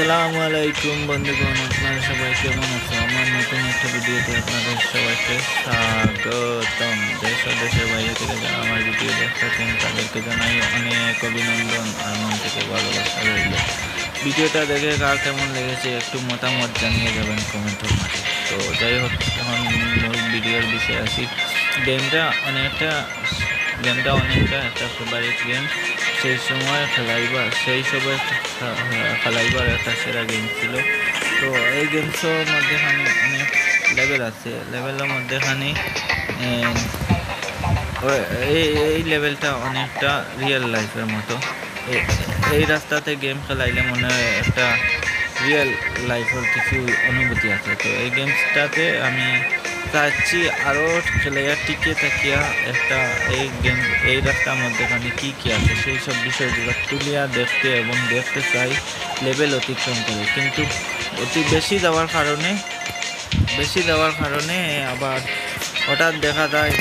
আসসালামু আলাইকুম বন্ধুগণ, আপনারা সবাই কেমন আছো আমার নতুন একটা ভিডিওতে আপনাদের সবাইকে স্বাগতম। দেশ ও দেশের বাইরে থেকে যারা আমার ভিডিও দেখতেছেন তাদেরকে জানাই অনেক অভিনন্দন আর মন থেকে ভালোবাসা রইল। ভিডিওটা দেখে কার কেমন লেগেছে একটু মতামত জানিয়ে যাবেন কমেন্টের মাঝে। তো যাই হোক, এখন মূল ভিডিওর বিষয়ে আসি। গেমটা অনেকটা গেমটা অনেকটা একটা ফেভারিট গেম সেই সময় খেলাইবার সেই সময় খেলাইবার একটা সেরা গেম ছিল। তো এই গেমসের মধ্যেখানে অনেক লেভেল আছে। লেভেলের মধ্যেখানে এই এই লেভেলটা অনেকটা রিয়েল লাইফের মতো। এই রাস্তাতে গেম খেলাইলে মনে হয় একটা রিয়েল লাইফের কিছু অনুভূতি আছে। তো এই গেমসটাতে আমি চাচ্ছি আরও খেলাইয়া টিকে থাকিয়া একটা এই গেম এই রাস্তার মধ্যেখানে কী কী আছে, সেই সব বিষয়গুলো তুলিয়া দেখতে এবং দেখতে চাই লেভেল অতিক্রম করে। কিন্তু অতি বেশি যাওয়ার কারণে, বেশি যাওয়ার কারণে আবার হঠাৎ দেখা যায়,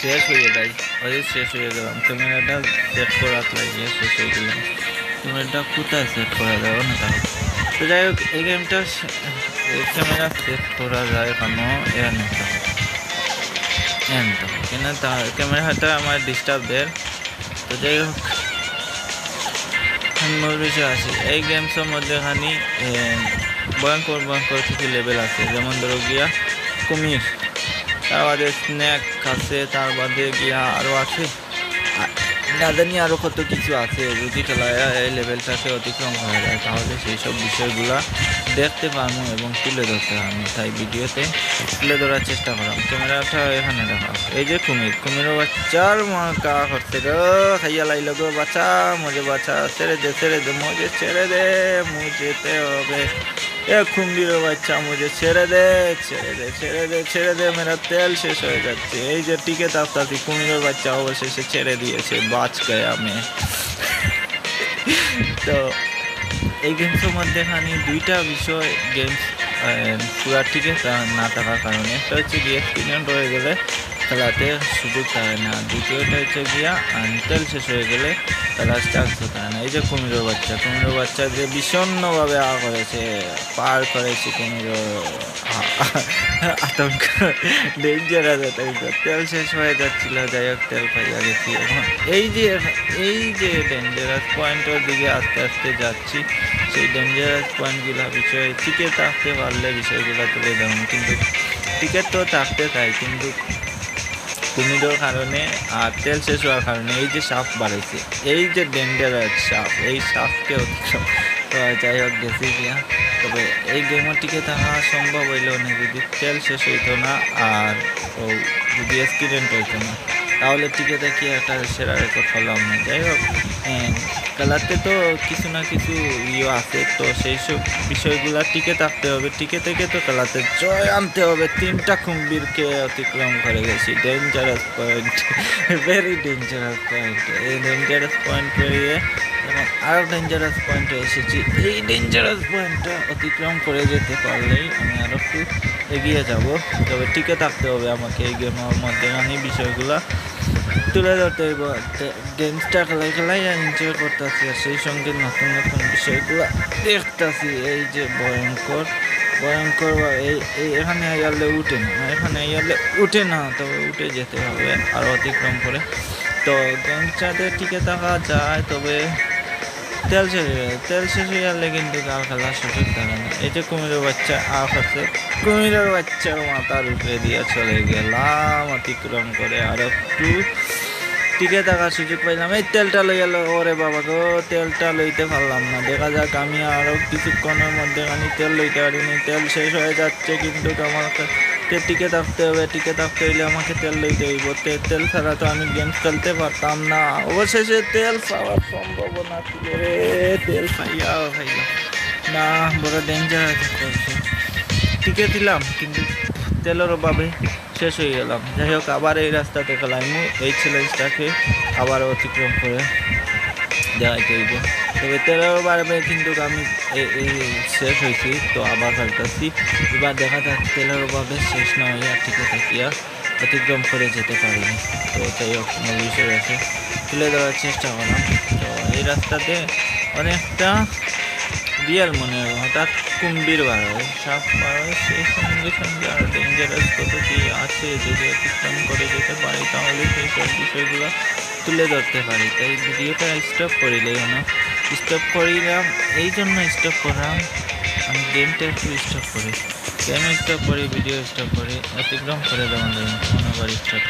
শেষ হয়ে যায় ওই শেষ হয়ে গেলাম। ক্যামেরাটা সেট করা লাগিয়ে শেষ হয়ে গেলাম। ক্যামেরাটা কোথায় সেট করা যাবে না তাহলে তো যাই হোক, এই গেমটা ক্যামেরা সেট করা যায় কেন এর নিতে কেন তা ক্যামেরাটা আমার ডিস্টার্ব দেয় তো যাই হোক বিষয় আছি এই গেমসের মধ্যে খানি ভয়ঙ্কর ভয়ঙ্কর কিছু লেভেল আছে যেমন ধরো গিয়া কুমির তার বাদে স্ন্যাক আছে তার বাদে গিয়া আরও আছে না জানি আরও কত কিছু আছে যদি খেলায় এই লেভেলটাকে অতিক্রম করা যায় তাহলে সেই সব বিষয়গুলা দেখতে পারব এবং তুলে ধরতে পারব তাই ভিডিওতে তুলে ধরার চেষ্টা করলাম ক্যামেরাটা এখানে দেখা এই যে কুমির। কুমিরও বাচ্চার মাকা করতে গো খাইয়া লাইল গো বাচ্চা। মজে বাচ্চা। ছেড়ে দে ছেড়ে দে, মজে, ছেড়ে দে, মুজেতে হবে। এ কুমির বাচ্চা মুঝে ছেড়ে দে ছেড়ে দে ছেড়ে দে ছেড়ে দে। মেরা তেল শেষ হয়ে যাচ্ছে। এই যে টিকে তাপতাছি কুমিরের বাচ্চা অবশেষে ছেড়ে দিয়েছে। বাচ গয়া আমি। তো এই গেমসের মধ্যে আমি দুইটা বিষয় গেমস পুরা ঠিক আছে না থাকার কারণে। একটা হচ্ছে গিয়ে এক্সপিরিয়েন্স রয়ে গেলে। খেলাতে সুযোগ থাকে না, দ্বিতীয়টা হচ্ছে গিয়া তেল শেষ হয়ে গেলে খেলার চান্স থাকে না। এই যে কুমিরের বাচ্চা কুমিরের বাচ্চা যে বিষণ্ণভাবে আ করেছে, পার করেছে কুমিরের আতঙ্ক ডেঞ্জারাস আতঙ্ক তেল শেষ হয়ে যাচ্ছিল, যাই হোক, তেল পাইয়া গেছি। এখন এই যে এই যে ডেঞ্জারাস পয়েন্টের দিকে আস্তে আস্তে যাচ্ছি, সেই ডেঞ্জারাস পয়েন্টগুলো বিষয়ে টিকে থাকতে পারলে বিষয়গুলো তুলে ধরুন। কিন্তু টিকিট তো থাকতে চাই কিন্তু কুমিরের কারণে আর তেল শেষ হওয়ার কারণে এই যে সাপ বাড়েছে, এই যে ডেঞ্জারাস সাপ, এই সাপকে অতিক্রম করা যাই হোক গেছি গিয়া তবে এই গেমের টিকে থাকা সম্ভব হইলেও না, যদি তেল শেষ হইতো না আর ও যদি অ্যাক্সিডেন্ট হইতো না, তাহলে টিকে থাকি একটা সেরা রেকর্ড করলাম না। যাই হোক খেলাতে তো কিছু না কিছু ইয়ে আছে, তো সেই সব বিষয়গুলো টিকে থাকতে হবে। টিকে থেকে তো খেলাতে জয় আনতে হবে। তিনটা কুম্ভীরকে অতিক্রম করে গেছি। Dangerous point very dangerous point এই ডেঞ্জারাস পয়েন্ট পেরিয়ে এখন আরও ডেঞ্জারাস পয়েন্টে এসেছি। এই ডেঞ্জারাস পয়েন্টটা অতিক্রম করে যেতে পারলেই আমি আরও একটু এগিয়ে যাব। তবে টিকে থাকতে হবে আমাকে এই গেমের মধ্যেখানে বিষয়গুলো তুলে ধরতে হইব। গেমসটা খেলাই খেলাই এনজয় করতেছি আর সেই সঙ্গে নতুন নতুন বিষয়গুলো দেখতেছি। এই যে ভয়ঙ্কর ভয়ঙ্কর এই এখানে আইয়ালে উঠে না, এখানে আইয়ালে উঠে না তবে উঠে যেতে হবে আর অতিক্রম করে। তো গেমসটাতে টিকে থাকা যায়, তবে তেল শেষ হয়ে। তেল শেষ হয়ে গেলে কিন্তু আর খেলার সুযোগ থাকে না। যে কুমিরের বাচ্চা আখ আছে, কুমিরের বাচ্চার মাথার উপরে দিয়ে চলে গেলাম, অতিক্রম করে আর একটু টিকে থাকার সুযোগ পাইলাম। এই তেলটা লই গেল ওরে বাবা গো, তেলটা লইতে পারলাম না। দেখা যাক আমি আরও কিছুক্ষণের মধ্যে আমি তেল লইতে পারিনি। তেল শেষ হয়ে যাচ্ছে কিন্তু আমাকে তে- টিকে থাকতে হবে টিকে থাকতে হইলে আমাকে তেল লইতে হইব। তেল ছাড়া তো আমি গেম খেলতে পারতাম না। অবশেষে তেল পাওয়ার সম্ভাবনা ছিল রে, তেল পাইয়া ভাইয়া না, বড় ডেঞ্জার করছে টিকে দিলাম, কিন্তু তেলের অভাবে শেষ হয়ে গেলাম। যাই হোক, আবার এই রাস্তাতে খেলাইমু এই চ্যালেঞ্জটাকে আবার অতিক্রম করে। দেখাইতে হইব তবে তেলের অভাবে কিন্তু আমি শেষ হয়েছি। তো আবার খেলতেছি এবার দেখা যাক তেলের অভাবে শেষ না হইয়া টিকে থাকিয়া অতিক্রম করে যেতে পারিনি তো মূল বিষয় আছে। তুলে দেওয়ার চেষ্টা করলাম। তো এই রাস্তাতে অনেকটা রিয়াল মনে হয়, হঠাৎ কুম্ভীর বার হয়। সাপ বার হয়, সেই সঙ্গে সঙ্গে আর ডেঞ্জারাস কত কি আছে যদি অতিক্রম করে যেতে পারি তাহলে সেই সব বিষয়গুলো তুলে ধরতে পারি। তাই ভিডিওটা স্টপ করিলে না স্টপ করিলাম, এই জন্য স্টপ করলাম আমি গেমটা একটু স্টপ করি। গেম স্টপ করি? ভিডিও স্টপ করি। অতিক্রম করে দেওয়া যায় অনেকবার স্টপ স্টার্ট